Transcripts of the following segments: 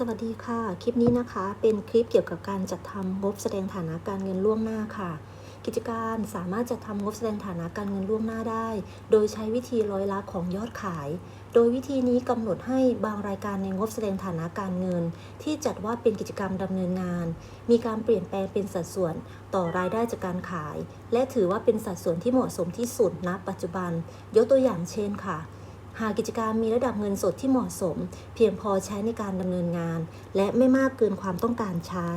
สวัสดีค่ะ คลิปนี้นะคะเป็นคลิปเกี่ยวกับการจัดทำงบแสดงฐานะการเงินล่วงหน้าค่ะ กิจการสามารถจัดทำงบแสดงฐานะการเงินล่วงหน้าได้ โดยใช้วิธีร้อยละของยอดขาย โดยวิธีนี้กำหนดให้บางรายการในงบแสดงฐานะการเงิน ที่จัดว่าเป็นกิจกรรมดำเนินงาน มีการเปลี่ยนแปลงเป็นสัดส่วนต่อรายได้จากการขาย และถือว่าเป็นสัดส่วนที่เหมาะสมที่สุดณปัจจุบัน ยกตัวอย่างเช่นค่ะ หากกิจการมีระดับเงินสดที่เหมาะสม เพียงพอใช้ในการดำเนินงาน และไม่มากเกินความต้องการใช้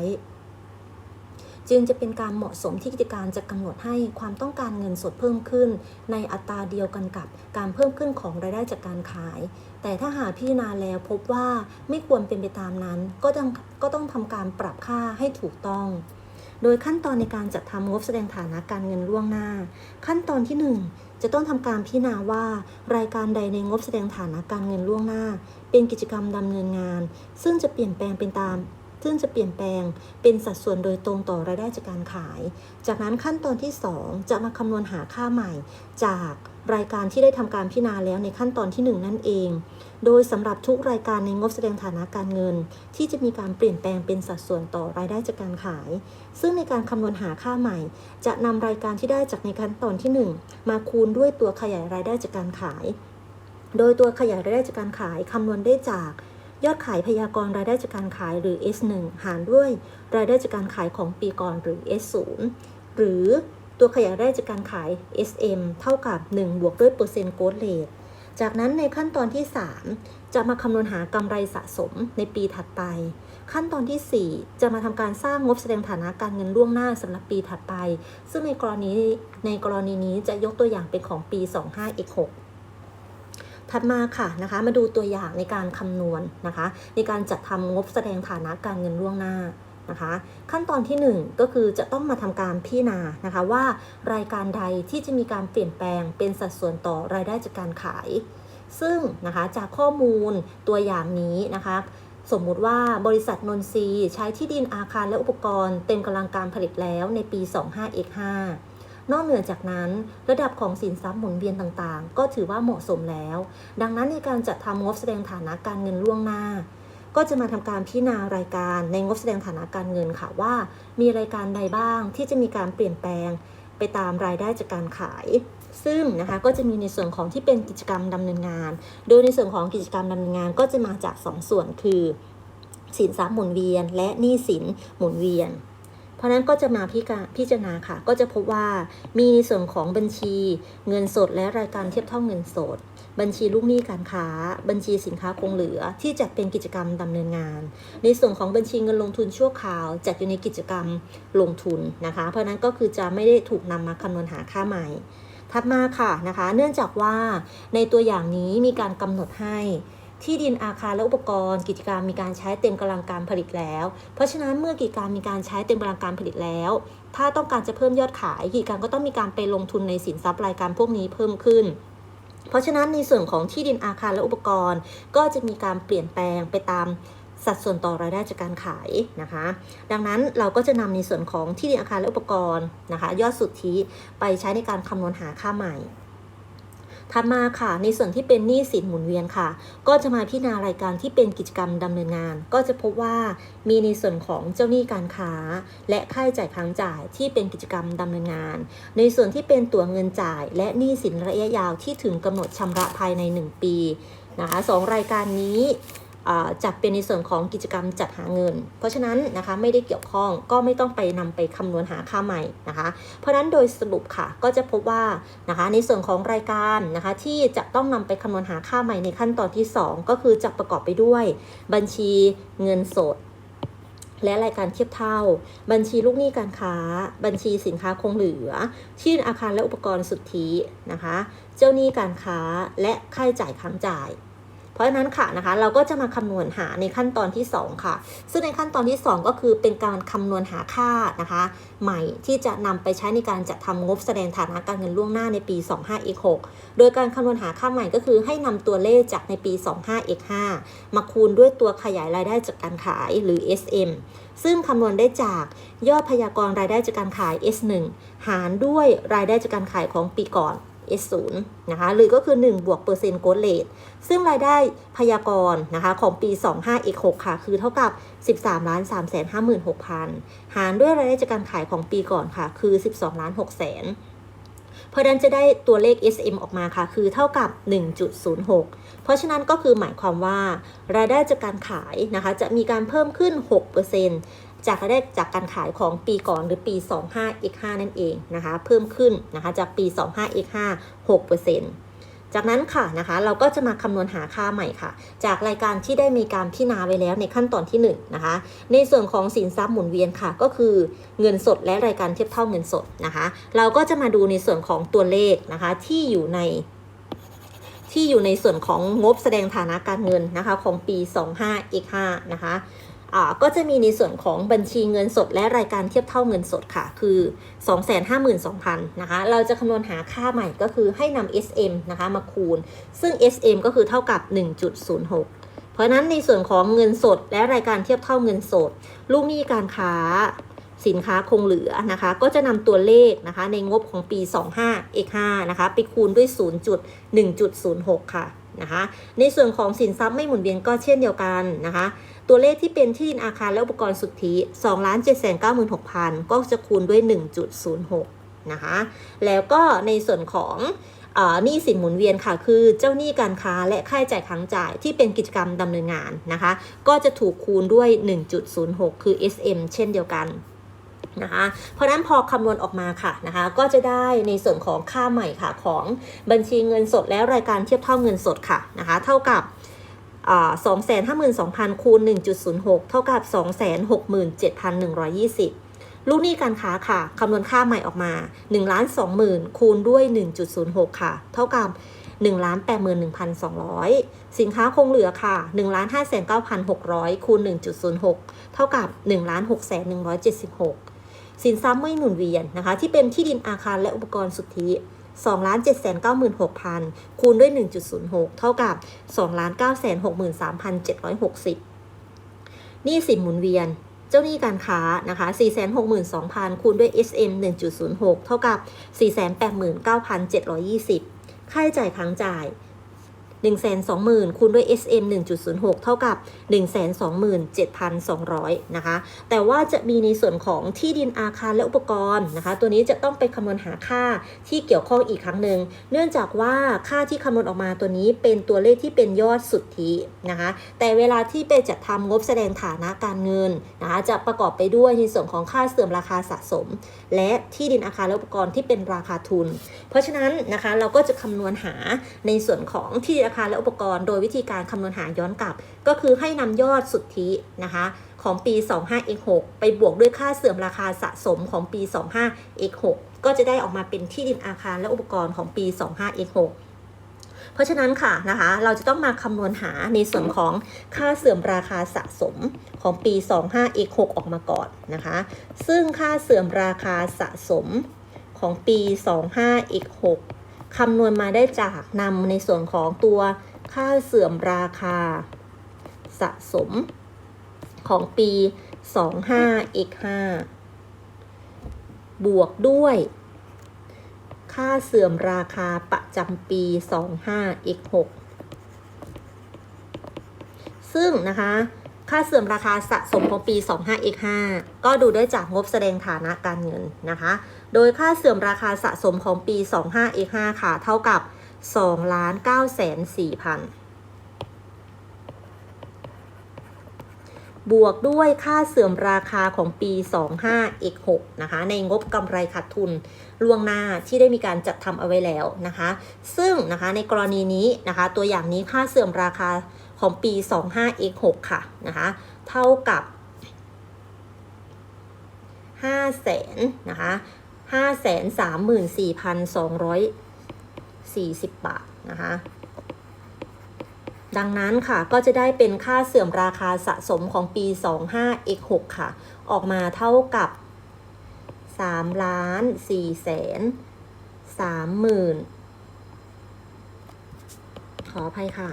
จึงจะเป็นการเหมาะสมที่กิจการจะกำหนดให้ความต้องการเงินสดเพิ่มขึ้น ในอัตราเดียวกันกับการเพิ่มขึ้นของรายได้จากการขาย แต่ถ้าหากพิจารณาแล้วพบว่าไม่ควรเป็นไปตามนั้น ก็ต้องก็ต้องทำการปรับค่าให้ถูกต้อง โดยขั้นตอนในการจัดทำงบแสดงฐานะการเงินล่วงหน้า ขั้นตอนที่ 1 จะต้องทำการพิจารณาว่ารายการใดในงบแสดงฐานะการเงินล่วงหน้า เป็นกิจกรรมดำเนินงาน ซึ่งจะเปลี่ยนแปลงเป็นตามซึ่งจะเปลี่ยนแปลงเป็นสัดส่วนโดยตรงต่อรายได้จากการขาย จากนั้นขั้นตอนที่ 2 จะมาคำนวณหาค่าใหม่ จากรายการที่ได้ทำการพิจารณาแล้วในขั้นตอนที่ 1 นั่นเอง โดยสำหรับทุกรายการในงบแสดงฐานะการเงิน ที่จะมีการเปลี่ยนแปลงเป็นสัดส่วนต่อรายได้จากการขาย ซึ่งในการคำนวณหาค่าใหม่ จะนำรายการที่ได้จากในขั้นตอนที่ 1 มาคูณด้วยตัวขยายรายได้จากการขาย โดยตัวขยายรายได้จากการขายคำนวณได้จากยอดขายพยากรรายได้จากการขายหรือ S1 หารด้วยรายได้จากการขายของปีก่อนหรือ S0 หรือตัวขยายรายได้จากการขาย SM เท่ากับ 1 บวกด้วยเปอร์เซ็นต์โกดเลท จากนั้นในขั้นตอนที่ 3 จะมาคำนวณหากำไรสะสมในปีถัดไป ขั้นตอนที่ 4 จะมาทำการสร้างงบแสดงฐานะการเงินล่วงหน้าสำหรับปีถัดไป ซึ่งในกรณีในกรณีนี้จะยกตัวอย่างเป็นของปี 25 x 6ถัดมาค่ะนะคะมาดูตัวอย่างในการคำนวณนะคะ ในการจัดทำงบแสดงฐานะการเงินล่วงหน้า นะคะ ขั้นตอนที่ 1 ก็คือจะต้องมาทำการพิจารณานะคะว่ารายการใดที่จะมีการเปลี่ยนแปลงเป็นสัดส่วนต่อรายได้จากการขาย ซึ่งนะคะจากข้อมูลตัวอย่างนี้นะคะสมมุติว่าบริษัทนนทรีย์ใช้ที่ดินอาคารและอุปกรณ์เต็มกำลังการผลิตแล้วในปี 25x5 นอกเหนือจากนั้น ระดับของสินทรัพย์หมุนเวียนต่างๆ ก็ถือว่าเหมาะสมแล้ว ดังนั้นในการจัดทำงบแสดงฐานะการเงินล่วงหน้า ก็จะมาทำการพิจารณารายการในงบแสดงฐานะการเงินค่ะว่า มีรายการใดบ้างที่จะมีการเปลี่ยนแปลงไปตามรายได้จากการขาย ซึ่งนะคะก็จะมีในส่วนของที่เป็นกิจกรรมดำเนินงาน โดยในส่วนของกิจกรรมดำเนินงานก็จะมาจาก2ส่วนคือสินทรัพย์หมุนเวียน และหนี้สินหมุนเวียน เพราะนั้นก็จะมาพิการพิจารณาค่ะ ก็จะพบว่ามีในส่วนของบัญชีเงินสดและรายการเทียบเท่าเงินสด บัญชีลูกหนี้การค้า บัญชีสินค้าคงเหลือที่จัดเป็นกิจกรรมดำเนินงาน ในส่วนของบัญชีเงินลงทุนชั่วคราว จัดอยู่ในกิจกรรมลงทุนนะคะ เพราะนั้นก็คือจะไม่ได้ถูกนำมาคำนวณหาค่าใหม่ถัดมาค่ะนะคะ เนื่องจากว่าในตัวอย่างนี้มีการกำหนดให้ ที่ดินอาคารและอุปกรณ์กิจการมีการใช้เต็มกำลังการผลิตแล้ว เพราะฉะนั้นเมื่อกิจการมีการใช้เต็มกำลังการผลิตแล้ว ถ้าต้องการจะเพิ่มยอดขายกิจการก็ต้องมีการไปลงทุนในสินทรัพย์รายการพวกนี้เพิ่มขึ้น เพราะฉะนั้นในส่วนของที่ดินอาคารและอุปกรณ์ ก็จะมีการเปลี่ยนแปลงไปตามสัดส่วนต่อรายได้จากการขายนะคะ ดังนั้นเราก็จะนำในส่วนของที่ดินอาคารและอุปกรณ์นะคะ ยอดสุทธิไปใช้ในการคำนวณหาค่าใหม่ ถัดมาค่ะ ในส่วนที่เป็นหนี้สินหมุนเวียนค่ะ ก็จะมาพิจารณารายการที่เป็นกิจกรรมดำเนินงาน ก็จะพบว่ามีในส่วนของเจ้าหนี้การค้า และค่าใช้จ่ายค้างจ่ายที่เป็นกิจกรรมดำเนินงาน ในส่วนที่เป็นตั๋วเงินจ่าย และหนี้สินระยะยาวที่ถึงกำหนดชำระภายใน 1 ปีนะคะสองรายการนี้ จัดเป็นในส่วนของกิจกรรมจัดหาเงิน เพราะฉะนั้นนะคะไม่ได้เกี่ยวข้องก็ไม่ต้องไปนำไปคำนวณหาค่าใหม่นะคะ เพราะฉะนั้นโดยสรุปค่ะก็จะพบว่านะคะในส่วนของรายการนะคะที่จะต้องนำไปคำนวณหาค่าใหม่ในขั้นตอนที่ 2 ก็คือจะประกอบไปด้วยบัญชีเงินสดและรายการเทียบเท่า บัญชีลูกหนี้การค้า บัญชีสินค้าคงเหลือที่อาคารและอุปกรณ์สุทธินะคะ เจ้าหนี้การค้าและค่าใช้จ่ายค้างจ่าย ราะฉะนั้นค่ะนะคะเราก็จะมาคำนวณหาในขั้นตอนที่ 2 ค่ะ ซึ่งในขั้นตอนที่ 2 ก็คือเป็นการคำนวณหาค่านะคะ ใหม่ที่จะนำไปใช้ในการจัดทำงบแสดงฐานะการเงินล่วงหน้าในปี 25x6 โดยการคำนวณหาค่าใหม่ก็คือให้นำตัวเลขจากในปี 25x5 มาคูณด้วยตัวขยายรายได้จากการขายหรือ SM ซึ่งคำนวณได้จากยอดพยากรรายได้จากการขาย S1 หารด้วยรายได้จากการขายของปีก่อน S0 นะคะ หรือก็คือ 1 บวกเปอร์เซ็นต์โกลเลตซึ่งรายได้พยากรณ์นะคะของปี 25 x 6 ค่ะ คือเท่ากับ 13ล้าน3 5 6 0 0 หารด้วยรายได้จากการขายของปีก่อนค่ะ คือ 12ล้าน6แสนเพราะนั้นจะได้ตัวเลข SM ออกมาค่ะ คือเท่ากับ 1.06 เพราะฉะนั้นก็คือหมายความว่า รายได้จากการขายนะคะ จะมีการเพิ่มขึ้น 6% จากรายได้จากการขายของปีก่อนหรือปี 25 x 5 นั่นเองนะคะ เพิ่มขึ้นนะคะจากปี 25 x 5 6%จากนั้นค่ะนะคะ เราก็จะมาคำนวณหาค่าใหม่ค่ะ จากรายการที่ได้มีการพิจารณาไว้แล้วในขั้นตอนที่1นนะคะ ในส่วนของสินทรัพย์หมุนเวียนค่ะ ก็คือเงินสดและรายการเทียบเท่าเงินสดนะคะ เราก็จะมาดูในส่วนของตัวเลขนะคะที่อยู่ในที่อยู่ในส่วนของงบแสดงฐานะการเงินนะคะของปี 25 x 5 นะคะ ก็จะมีในส่วนของบัญชีเงินสดและรายการเทียบเท่าเงินสดค่ะ คือ 252,000นะคะ เราจะคำนวณหาค่าใหม่ก็คือให้นำ SM นะคะมาคูณ ซึ่ง SM ก็คือเท่ากับ 1.06 เพราะนั้นในส่วนของเงินสดและรายการเทียบเท่าเงินสด ลูกหนี้การค้าสินค้าคงเหลือนะคะ ก็จะนำตัวเลขนะคะ ในงบของปี 25 x 5 นะคะ ไปคูณด้วย 0.1.06 ค่ะนะคะ ในส่วนของสินทรัพย์ไม่หมุนเวียนก็เช่นเดียวกันนะคะ ตัวเลขที่เป็นที่ดินอาคารและอุปกรณ์สุทธิ2 7 9 6 0 0 0 ก็จะคูณด้วย 1.06 นะคะ แล้วก็ในส่วนของหนี้สินหมุนเวียนค่ะ คือเจ้าหนี้การค้าและค่าใช้จ่ายค้างจ่ายที่เป็นกิจกรรมดำเนินงานนะคะ ก็จะถูกคูณด้วย 1.06 คือ SM เช่นเดียวกันนะคะเพราะนั้นพอคำนวณออกมาค่ะนะคะก็จะได้ในส่วนของค่าใหม่ค่ะของบัญชีเงินสดและรายการเทียบเท่าเงินสดค่ะนะคะเท่ากับ สองแสนห้าหมื่นสองพันคูณหนึ่งจุดศูนย์หกเท่ากับสองแสนหกหมื่นเจ็ดพันหนึ่งร้อยยี่สิบลูกหนี้การค้าค่ะ คำนวณค่าใหม่ออกมา 1 ล้าน2หมื่นคูณด้วย 1.06 ค่ะ เท่ากับ1ล้าน8 1 2 0 0 สินค้าคงเหลือค่ะ1ล้าน5 9 6 0 0 คูณ 1.06 เท่ากับ1ล้าน6 1 7 6 สินทรัพย์ไม่หมุนเวียนนะคะ ที่เป็นที่ดินอาคารและอุปกรณ์สุทธิ 2ล้าน7 9 6 0 0 คูณด้วย 1.06 เท่ากับ 2 9 6 3 7 6 0 นี่สินหมุนเวียน เจ้าหนี้การค้านะคะ 462,000 คูณด้วย SM 1.06 เท่ากับ 489,720 ค่าใช้จ่ายค้างจ่าย 120,000 คูณด้วย SM 1.06 เท่ากับ 127,200 นะคะ แต่ว่าจะมีในส่วนของที่ดินอาคารและอุปกรณ์นะคะ ตัวนี้จะต้องไปคำนวณหาค่าที่เกี่ยวข้องอีกครั้งหนึ่ง เนื่องจากว่าค่าที่คำนวณออกมาตัวนี้เป็นตัวเลขที่เป็นยอดสุทธินะคะ แต่เวลาที่ไปจัดทำงบแสดงฐานะการเงินนะคะจะประกอบไปด้วยในส่วนของค่าเสื่อมราคาสะสม และที่ดินอาคารและอุปกรณ์ที่เป็นราคาทุน เพราะฉะนั้นนะคะเราก็จะคำนวณหาในส่วนของที่ดินอาคาและอุปกรณ์โดยวิธีการคำนวณหาย้อนกลับ ก็คือให้นำยอดสุทธินะคะ ของปี 25 x 6 ไปบวกด้วยค่าเสื่อมราคาสะสมของปี 25 x 6 ก็จะได้ออกมาเป็นที่ดินอาคารและอุปกรณ์ของปี 25 x 6 เพราะฉะนั้นค่ะนะคะ เราจะต้องมาคำนวณหาในส่วนของค่าเสื่อมราคาสะสมของปี 25 x 6 ออกมาก่อนนะคะ ซึ่งค่าเสื่อมราคาสะสมของปี 25 x 6 คำนวณมาได้จากนำในส่วนของตัวค่าเสื่อมราคา สะสมของปี 25 x 5บวกด้วย ค่าเสื่อมราคาประจำปี 25 x 6ซึ่งนะคะ ค่าเสื่อมราคาสะสมของปี 25 x 5 ก็ดูได้จากงบแสดงฐานะการเงินนะคะ โดยค่าเสื่อมราคาสะสมของปี 25 x 5 ค่ะ เท่ากับ2ล้าน9แสน4พันบวกด้วยค่าเสื่อมราคาของปี 25 x 6 นะคะ ในงบกำไรขาดทุนล่วงหน้าที่ได้มีการจัดทำเอาไว้แล้วนะคะ ซึ่งนะคะในกรณีนี้นะคะ ตัวอย่างนี้ค่าเสื่อมราคา ของปี 25 x 6 ค่ะนะคะเท่ากับ5แสนนะคะ5 3 4 2 40บาทนะคะดังนั้นค่ะก็จะได้เป็นค่าเสื่อมราคาสะสมของปี 25 x 6 ค่ะ ออกมาเท่ากับ3ล้าน4แสน3หมื่นขออภัยค่ะ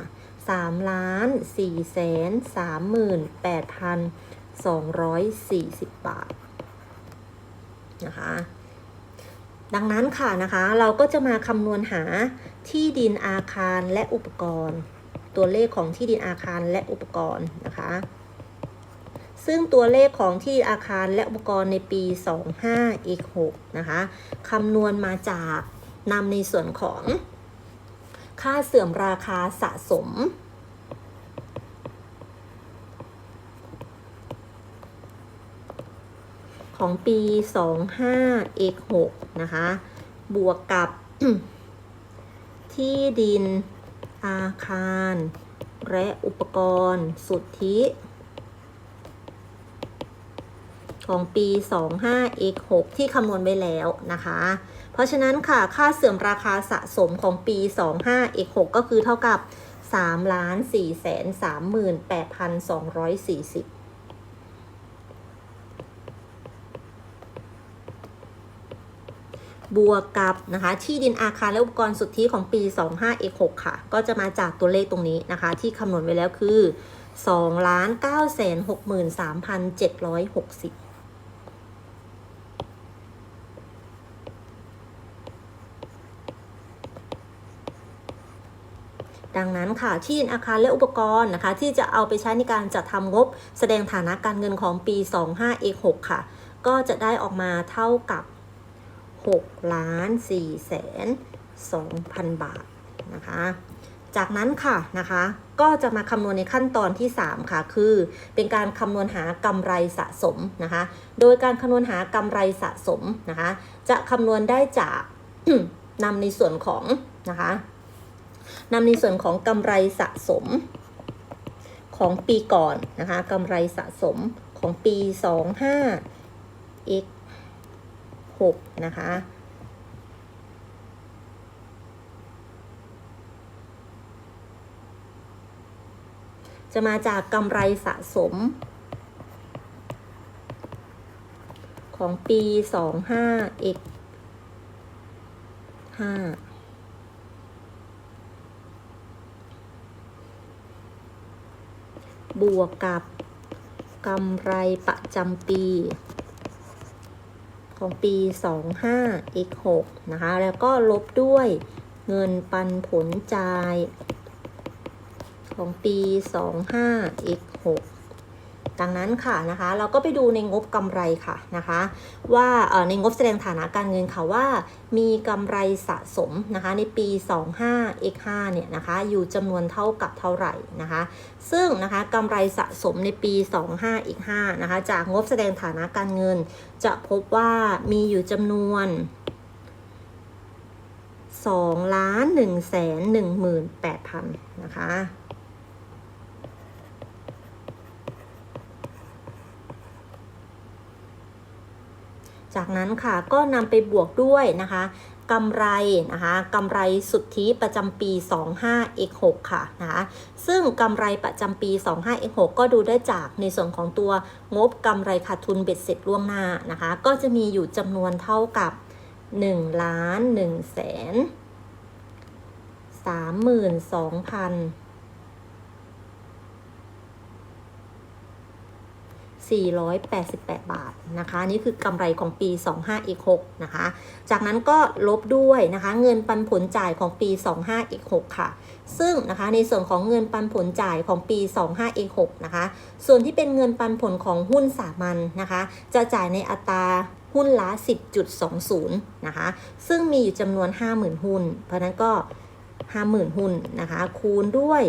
3ล้าน4แสน3หมื่น8พัน240 บาทนะคะดังนั้นค่ะนะคะเราก็จะมาคำนวณหาที่ดินอาคารและอุปกรณ์ ตัวเลขของที่ดินอาคารและอุปกรณ์นะคะ ซึ่งตัวเลขของที่อาคารและอุปกรณ์ในปี 25อีก6นะคะคำนวณมาจากนำในส่วนของ ค่าเสื่อมราคาสะสม ของปี 25เอก6นะคะ บวกกับที่ดินอาคาร และอุปกรณ์สุทธิ ของปี 25เอก6ที่คำนวณไว้แล้วนะคะ เพราะฉะนั้นค่ะค่าเสื่อมราคาสะสมของปี 25X6 ก็คือเท่ากับ 3 4 3 8 2 4 0บวกกับนะคะที่ดินอาคารและอุปกรณ์สุทธิของปี 25X6 ค่ะ ก็จะมาจากตัวเลขตรงนี้นะคะ ที่คำนวณไว้แล้วคือ 2 9 6 3สิบ ดังนั้นค่ะ ที่ดินอาคารและอุปกรณ์นะคะ ที่จะเอาไปใช้ในการจัดทำงบ แสดงฐานะการเงินของปี 25เอก6ค่ะ ก็จะได้ออกมาเท่ากับ6ล้าน4แสน2,000 บาทนะคะ จากนั้นค่ะนะคะก็จะมาคำนวณในขั้นตอนที่ 3 ค่ะ คือ เป็นการคำนวณหากำไรสะสมนะคะ โดยการคำนวณหากำไรสะสมนะคะ จะคำนวณได้จากนำในส่วนของนะคะ นำในส่วนของกำไรสะสมของปีก่อนนะคะกำไรสะสมของปี 25 x 6นะคะจะมาจากกำไรสะสม ของปี 25 x 5 บวกกับกำไรประจำปี ของปี 25 x 6นะคะ แล้วก็ลบด้วยเงินปันผลจ่าย ของปี 25 x 6 ดังนั้นค่ะนะคะเราก็ไปดูในงบกำไรค่ะนะคะว่าในงบแสดงฐานะการเงินค่ะว่า มีกำไรสะสมนะคะในปี 25 x 5เนี่ยนะคะอยู่จำนวนเท่ากับเท่าไหร่นะคะซึ่งนะคะกำไรสะสมในปี 25 x 5นะคะจากงบแสดงฐานะการเงิน จะพบว่ามีอยู่จำนวน2ล้าน1แสน18,000นะคะ จากนั้นค่ะก็นำไปบวกด้วยนะคะกำไรนะคะกำไรสุทธิประจำปี 25 x 6 ค่ะนะคะซึ่งกำไรประจำปี 25 x 6 ก็ดูได้จากในส่วนของตัวงบกำไรขาดทุนเบ็ดเสร็จล่วงหน้านะคะ ก็จะมีอยู่จำนวนเท่ากับ1ล้าน1แสน32,000 488 บาทนะคะนี่คือกำไรของปี 25อีก6นะคะ จากนั้นก็ลบด้วยนะคะ เงินปันผลจ่ายของปี 25อีก6ค่ะ ซึ่งนะคะในส่วนของเงินปันผลจ่ายของปี 25อีก6นะคะ ส่วนที่เป็นเงินปันผลของหุ้นสามัญนนะคะ จะจ่ายในอัตราหุ้นละ 10.20 นะคะ ซึ่งมีอยู่จำนวน 50,000 หุ้น เพราะนั้นก็ 50,000 หุ้นนะคะ คูณด้วย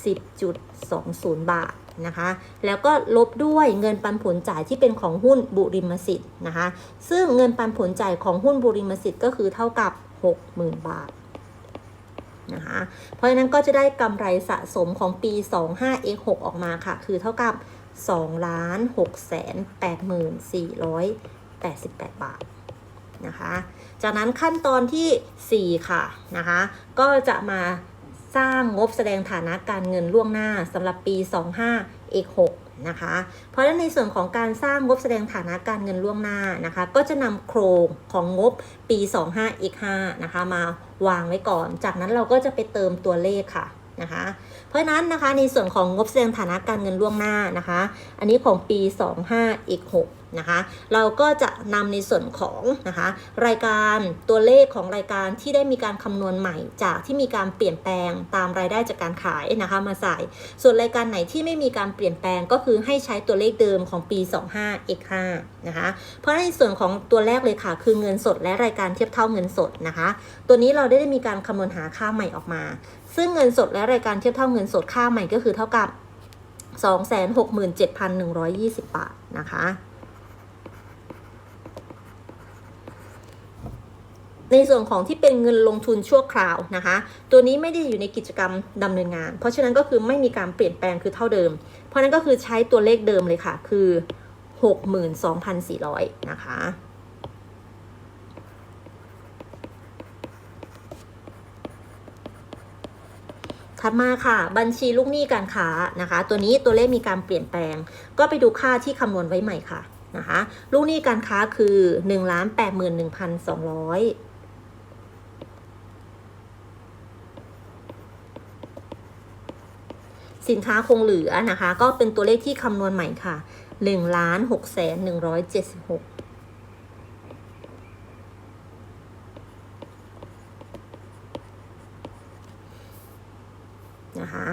10.20 บาท นะคะ แล้วก็ลบด้วยเงินปันผลจ่ายที่เป็นของหุ้นบุริมสิทธิ์นะคะ ซึ่งเงินปันผลจ่ายของหุ้นบุริมสิทธิ์ก็คือเท่ากับ 60,000 บาทนะคะเพราะฉะนั้นก็จะได้กำไรสะสมของปี 25 x 6 ออกมาค่ะ คือเท่ากับ2ล้าน6แสน8488 บาทนะคะ จากนั้นขั้นตอนที่ 4 ค่ะนะคะ ก็จะมา สร้างงบแสดงฐานะการเงินล่วงหน้าสำหรับปี 25เอก6นะคะ เพราะฉะนั้นในส่วนของการสร้างงบแสดงฐานะการเงินล่วงหน้านะคะ ก็จะนำโครงของงบปี 25เอก5นะคะ มาวางไว้ก่อน จากนั้นเราก็จะไปเติมตัวเลขค่ะนะคะ เพราะฉะนั้นนะคะในส่วนของงบแสดงฐานะการเงินล่วงหน้านะคะ อันนี้ของปี 25เอก6 นะคะ เราก็จะนำในส่วนของนะคะรายการตัวเลขของรายการที่ได้มีการคำนวณใหม่ จากที่มีการเปลี่ยนแปลงตามรายได้จากการขายนะคะมาใส่ ส่วนรายการไหนที่ไม่มีการเปลี่ยนแปลงก็คือให้ใช้ตัวเลขเดิมของปี 25 x 5 นะคะเพราะในส่วนของตัวแรกเลยค่ะ คือเงินสดและรายการเทียบเท่าเงินสดนะคะ ตัวนี้เราได้มีการคำนวณหาค่าใหม่ออกมา ซึ่งเงินสดและรายการเทียบเท่าเงินสดค่าใหม่ก็คือเท่ากับ 267,120 บาทนะคะ ในส่วนของที่เป็นเงินลงทุนชั่วคราวนะคะ ตัวนี้ไม่ได้อยู่ในกิจกรรมดำเนินงาน เพราะฉะนั้นก็คือไม่มีการเปลี่ยนแปลงคือเท่าเดิม เพราะฉะนั้นก็คือใช้ตัวเลขเดิมเลยค่ะ คือ 62,400 นะคะถัดมาค่ะ บัญชีลูกหนี้การค้านะคะ ตัวนี้ตัวเลขมีการเปลี่ยนแปลง ก็ไปดูค่าที่คำนวณไว้ใหม่ค่ะนะคะ ลูกหนี้การค้าคือ 1 8 1 2 0 0 สินค้าคงเหลือนะคะ ก็เป็นตัวเลขที่คำนวณใหม่ค่ะ1ล้าน6แสน176นะคะ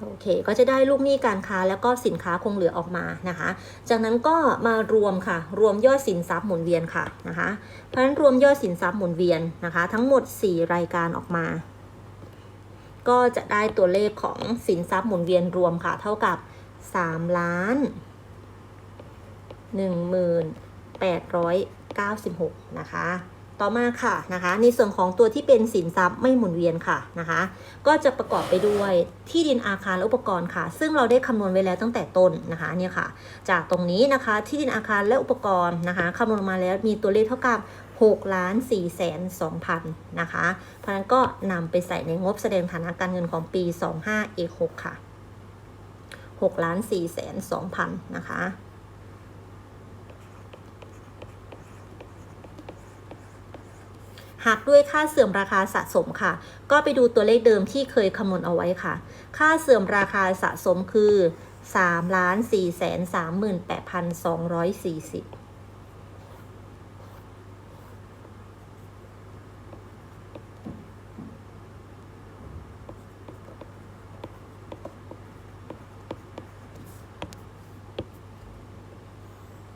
โอเค ก็จะได้ลูกหนี้การค้าแล้วก็สินค้าคงเหลือออกมานะคะ จากนั้นก็มารวมค่ะ รวมยอดสินทรัพย์หมุนเวียนค่ะนะคะ เพราะฉะนั้นรวมยอดสินทรัพย์หมุนเวียนนะคะ ทั้งหมด 4 รายการออกมา ก็จะได้ตัวเลขของสินทรัพย์หมุนเวียนรวมค่ะ เท่ากับ 3 ล้าน1896 นะคะ ต่อมาค่ะนะคะ ในส่วนของตัวที่เป็นสินทรัพย์ไม่หมุนเวียนค่ะนะคะ ก็จะประกอบไปด้วยที่ดินอาคารและอุปกรณ์ค่ะ ซึ่งเราได้คำนวณไว้แล้วตั้งแต่ต้นนะคะเนี่ยค่ะ จากตรงนี้นะคะที่ดินอาคารและอุปกรณ์นะคะคำนวณมาแล้วมีตัวเลขเท่ากับ 6ล้าน4แสน2พันนะคะ เพราะนั้นก็นำไปใส่ในงบแสดงฐานะการเงินของปี 25A6 ค่ะ6ล้าน4แสน2พันนะคะหากด้วยค่าเสื่อมราคาสะสมค่ะ ก็ไปดูตัวเลขเดิมที่เคยคำนวณเอาไว้ค่ะ ค่าเสื่อมราคาสะสมคือ3 4 3 8สิบ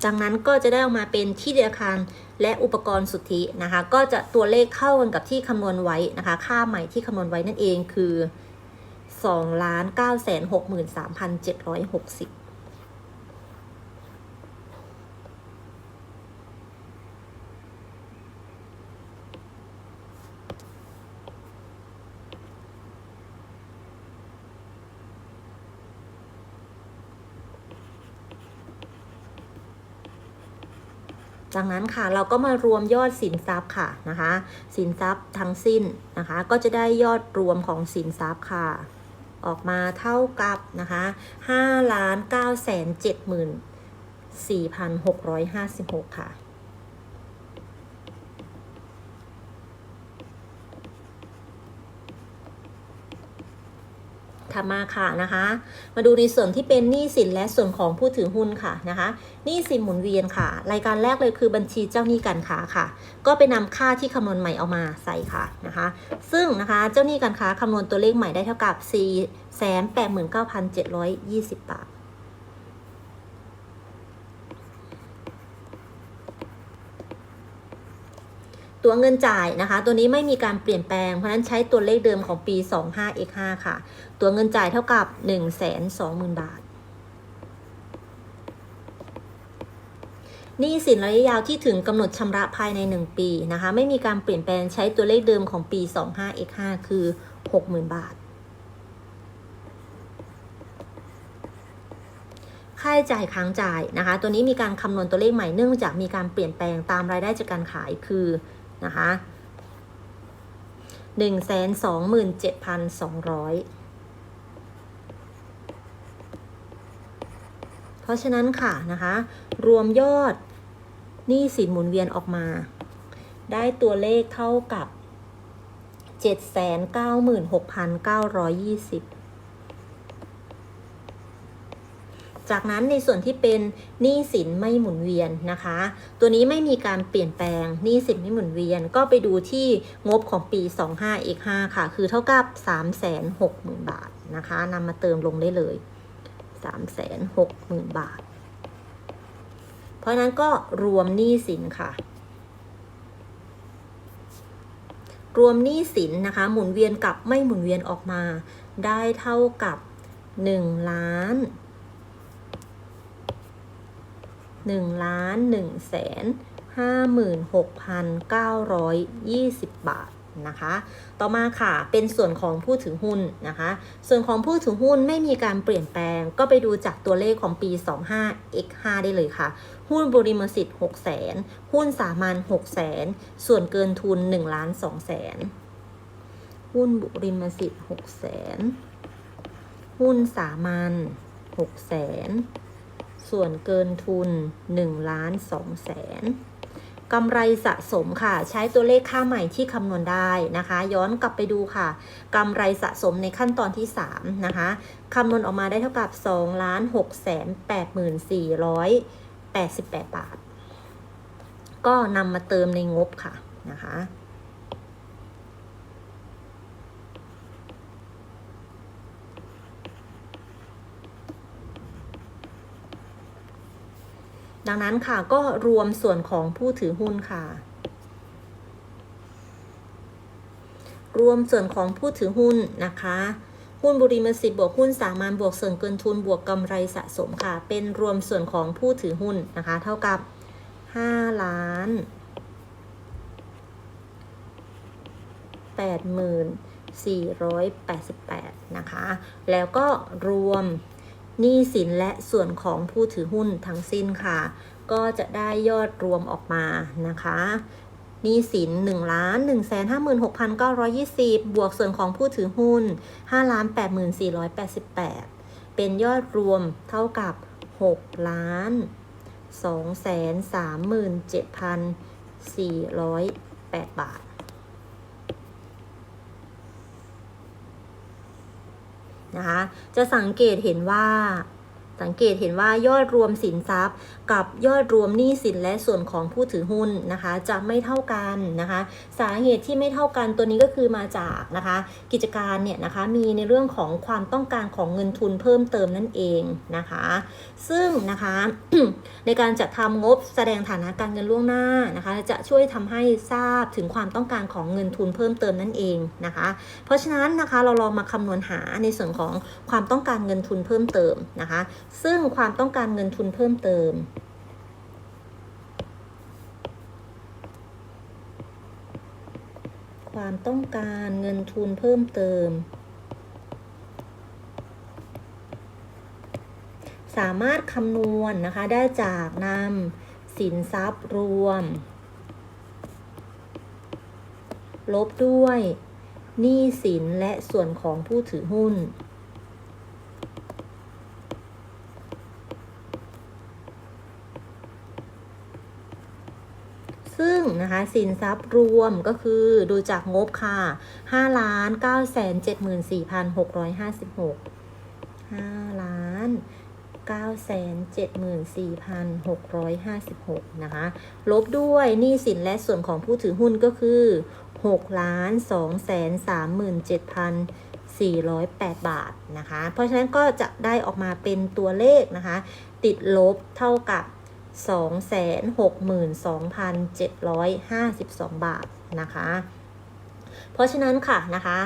จากนั้นก็จะได้ออกมาเป็นที่เดียคารและอุปกรณ์สุทธินะคะ ก็จะตัวเลขเข้ากันกับที่คำนวณไว้นะคะ ค่าใหม่ที่คำนวณไว้นั่นเองคือ2 9 6 3สิบ จากนั้นค่ะเราก็มารวมยอดสินทรัพย์ค่ะนะคะสินทรัพย์ทั้งสิ้นนะคะ ก็จะได้ยอดรวมของสินทรัพย์ค่ะ ออกมาเท่ากับนะคะ5ล้าน9แสน7หมื่น4,656ค่ะ ถัดมาค่ะนะคะ มาดูในส่วนที่เป็นหนี้สินและส่วนของผู้ถือหุ้นค่ะนะคะหนี้สินหมุนเวียนค่ะ รายการแรกเลยคือบัญชีเจ้าหนี้การค้าค่ะ ก็ไปนำค่าที่คำนวณใหม่เอามาใส่ค่ะนะคะ ซึ่งนะคะเจ้าหนี้การค้าคำนวณตัวเลขใหม่ได้เท่ากับ 4 8 9 7 2 0 บาท ตัวเงินจ่ายนะคะ ตัวนี้ไม่มีการเปลี่ยนแปลง เพราะฉะนั้นใช้ตัวเลขเดิมของปี 25 x 5 ค่ะ ตัวเงินจ่ายเท่ากับ 120,000 บาทหนี้สินระยะยาวที่ถึงกำหนดชำระภายใน 1 ปีนะคะ ไม่มีการเปลี่ยนแปลงใช้ตัวเลขเดิมของปี 25 x 5 คือ 60,000 บาท ค่าใช้จ่ายค้างจ่ายนะคะ ตัวนี้มีการคำนวณตัวเลขใหม่เนื่องจากมีการเปลี่ยนแปลงตามรายได้จากการขายคือ นะคะหนึ่งแสนสองหมื่นเจ็ดพันสองร้อยเพราะฉะนั้นค่ะนะคะ รวมยอดหนี้สินหมุนเวียนออกมา ได้ตัวเลขเท่ากับเจ็ดแสนเก้าหมื่นหกพันเก้าร้อยยี่สิบ จากนั้นในส่วนที่เป็นหนี้สินไม่หมุนเวียนนะคะ ตัวนี้ไม่มีการเปลี่ยนแปลงหนี้สินไม่หมุนเวียน ก็ไปดูที่งบของปี 25 x 5 ค่ะ คือเท่ากับ 360,000 บาทนะคะนำมาเติมลงได้เลย 360,000 บาท เพราะฉะนั้นก็รวมหนี้สินค่ะรวมหนี้สินนะคะ หมุนเวียนกับไม่หมุนเวียนออกมา ได้เท่ากับ1ล้าน 1ล้าน1แสน56,920 บาทนะคะ ต่อมาค่ะเป็นส่วนของผู้ถือหุ้นนะคะ ส่วนของผู้ถือหุ้นไม่มีการเปลี่ยนแปลง ก็ไปดูจากตัวเลขของปี 25 x 5ได้เลยค่ะ หุ้นบริมสิทธิ์6แสนหุ้นสามัญ6แสนส่วนเกินทุน1ล้าน2แสนหุ้นบุริมสิทธิ์6แสนหุ้นสามัญ6แสน ส่วนเกินทุน1ล้าน2แสนกำไรสะสมค่ะ ใช้ตัวเลขค่าใหม่ที่คำนวณได้นะคะ ย้อนกลับไปดูค่ะกำไรสะสมในขั้นตอนที่ 3 นะคะคำนวณออกมาได้เท่ากับ2ล้าน6แสน8488 บาท ก็นำมาเติมในงบค่ะนะคะ ดังนั้นค่ะก็รวมส่วนของผู้ถือหุ้นค่ะ รวมส่วนของผู้ถือหุ้นนะคะ หุ้นบุริมสิทธิ์บวกหุ้นสามัญบวกส่วนเกินทุนบวกกำไรสะสมค่ะ เป็นรวมส่วนของผู้ถือหุ้นนะคะ เท่ากับ5ล้าน8488 นะคะ แล้วก็รวม หนี้สินและส่วนของผู้ถือหุ้นทั้งสิ้นค่ะ ก็จะได้ยอดรวมออกมานะคะหนี้สิน1ล้าน1 5 6 9 2 0 บวกส่วนของผู้ถือหุ้น5ล้าน84,88เป็นยอดรวมเท่ากับ 6 ล้าน 2 3 7 4 0 8 บาท นะคะ จะสังเกตเห็นว่า สังเกตเห็นว่ายอดรวมสินทรัพย์ กับยอดรวมหนี้สินและส่วนของผู้ถือหุ้นนะคะ จะไม่เท่ากันนะคะ สาเหตุที่ไม่เท่ากันตัวนี้ก็คือมาจากนะคะ กิจการเนี่ยนะคะมีในเรื่องของความต้องการของเงินทุนเพิ่มเติมนั่นเองนะคะ ซึ่งนะคะในการจัดทำงบแสดงฐานะการเงินล่วงหน้านะคะ จะช่วยทำให้ทราบถึงความต้องการของเงินทุนเพิ่มเติมนั่นเองนะคะ เพราะฉะนั้นนะคะเราลองมาคำนวณหาในส่วนของความต้องการเงินทุนเพิ่มเติมนะคะซึ่งความต้องการเงินทุนเพิ่มเติม ความต้องการเงินทุนเพิ่มเติม สามารถคำนวณนนะคะได้จากนำสินทรัพย์รวม ลบด้วยหนี้สินและส่วนของผู้ถือหุ้น ซึ่ง นะคะสินทรัพย์รวมก็คือดูจากงบค่ะ5ล้าน9 7 4 6 5 6 5ล้าน974,656 นะคะ ลบด้วยหนี้สินและส่วนของผู้ถือหุ้นก็คือ6ล้าน237,408 บาทนะคะ เพราะฉะนั้นก็จะได้ออกมาเป็นตัวเลขนะคะ ติดลบเท่ากับ 262,752 บาทนะคะ เพราะฉะนั้นค่ะนะคะ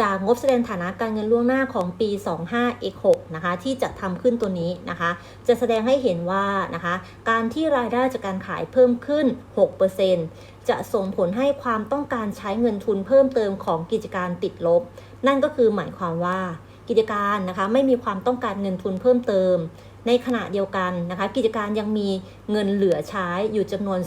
จากงบแสดงฐานะการเงินล่วงหน้าของปี 25 x 6นะคะที่จะทำขึ้นตัวนี้นะคะ จะแสดงให้เห็นว่านะคะการที่รายได้จากการขายเพิ่มขึ้น 6%จะส่งผลให้ความต้องการใช้เงินทุนเพิ่มเติมของกิจการติดลบ นั่นก็คือหมายความว่ากิจการนะคะไม่มีความต้องการเงินทุนเพิ่มเติม ในขณะเดียวกันนะคะกิจการยังมีเงินเหลือใช้อยู่จำนวน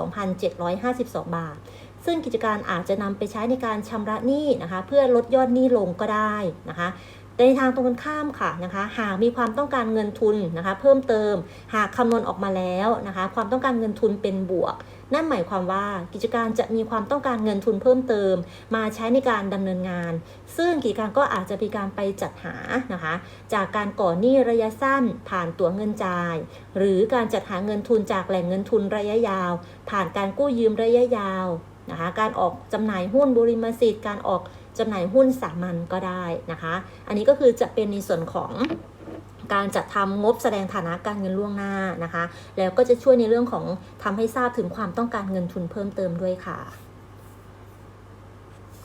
262,752 บาท ซึ่งกิจการอาจจะนำไปใช้ในการชำระหนี้นะคะเพื่อลดยอดหนี้ลงก็ได้นะคะแต่ในทางตรงกันข้ามค่ะนะคะหากมีความต้องการเงินทุนนะคะเพิ่มเติมหากคำนวณออกมาแล้วนะคะความต้องการเงินทุนเป็นบวก นั่นหมายความว่ากิจการจะมีความต้องการเงินทุนเพิ่มเติม มาใช้ในการดำเนินงาน ซึ่งกิจการก็อาจจะมีการไปจัดหานะคะ จากการก่อหนี้ระยะสั้นผ่านตัวเงินจ่าย หรือการจัดหาเงินทุนจากแหล่งเงินทุนระยะยาว ผ่านการกู้ยืมระยะยาวนะคะการออกจำหน่ายหุ้นบริมสิทธิ์การออกจำหน่ายหุ้นสามัญก็ได้นะคะ อันนี้ก็คือจะเป็นในส่วนของ การจัดทำงบแสดงฐานะการเงินล่วงหน้านะคะ แล้วก็จะช่วยในเรื่องของทำให้ทราบถึงความต้องการเงินทุนเพิ่มเติมด้วยค่ะ